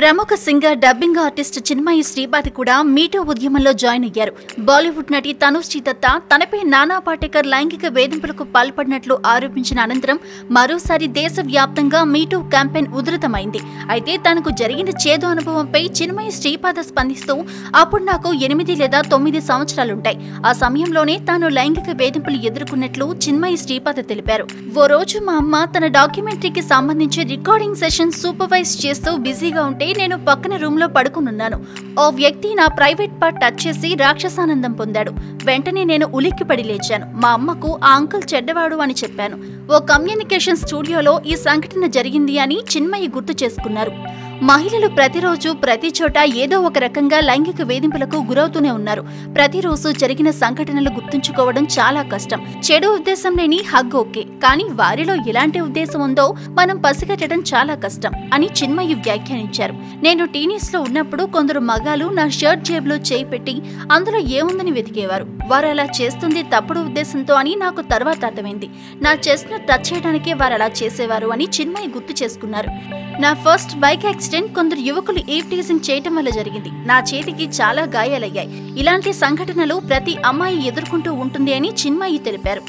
ప్రముఖ singer dubbing artist Chinmayi Sripada me too మీటూ ఉద్యమంలో join అయ్యారు. బాలీవుడ్ నటి తనుశ్రీ దత్త తనపై నానా పాటేకర్ లైంగిక వేధింపులకు పాల్పడినట్లు ఆరోపించిన అనంతరం మరోసారి దేశవ్యాప్తంగా మీటూ క్యాంపెయిన్ ఉధృతమైంది. అయితే తనకు జరిగిన చేదు అనుభవంపై చిన్మయి శ్రీపాద స్పందిస్తూ అప్పుడు నాకు ఎనిమిది లేదా తొమ్మిది సంవత్సరాలుంటాయి. ఆ సమయంలోనే తాను లైంగిక వేధింపులు ఎదుర్కొన్నట్లు చిన్మయి శ్రీపాద తెలిపారు. ఓ రోజు మా అమ్మ తన డాక్యుమెంటరీకి సంబంధించి రికార్డింగ్ సెషన్ సూపర్వైజ్ చేస్తూ బిజీగా ఉంటే నేను పక్కన రూమ్లో పడుకునున్నాను. ఓ వ్యక్తి నా ప్రైవేట్ పార్ట్ టచ్ చేసి రాక్షసానందం పొందాడు. వెంటనే నేను ఉలిక్కిపడి లేచాను. మా అమ్మకు ఆ అంకుల్ చెడ్డవాడు అని చెప్పాను. ఓ కమ్యూనికేషన్ స్టూడియోలో ఈ సంఘటన జరిగింది అని చిన్మయ్య గుర్తు చేసుకున్నారు. మహిళలు ప్రతిరోజు ప్రతి చోట ఏదో ఒక రకంగా లైంగిక వేధింపులకు గురవుతూనే ఉన్నారు. ప్రతిరోజు జరిగిన సంఘటనలు గుర్తుంచుకోవడం చాలా కష్టం. చెడు ఉద్దేశం లేని హగ్ ఓకే. కానీ వారిలో ఎలాంటి ఉద్దేశం ఉందో మనం పసిగట్టడం చాలా కష్టం అని చిన్మయి వ్యాఖ్యానించారు. నేను టీనేజ్లో ఉన్నప్పుడు కొందరు మగాలు నా షర్ట్ జేబులో చేయి పెట్టి అందులో ఏముందని వెతికేవారు. వారు అలా చేస్తుంది తప్పుడు ఉద్దేశంతో అని నాకు తర్వాత అర్థమైంది. నా చెస్ట్ను టచ్ చేయడానికే వారు అలా చేసేవారు అని చిన్మయి గుర్తు చేసుకున్నారు. నా ఫస్ట్ బైక్ యాక్సిడెంట్ కొందరు యువకులు ఈవ్ టీజింగ్ చేయటం వల్ల జరిగింది. నా చేతికి చాలా గాయాలయ్యాయి. ఇలాంటి సంఘటనలు ప్రతి అమ్మాయి ఎదుర్కొంటూ ఉంటుంది అని చిన్మయి తెలిపారు.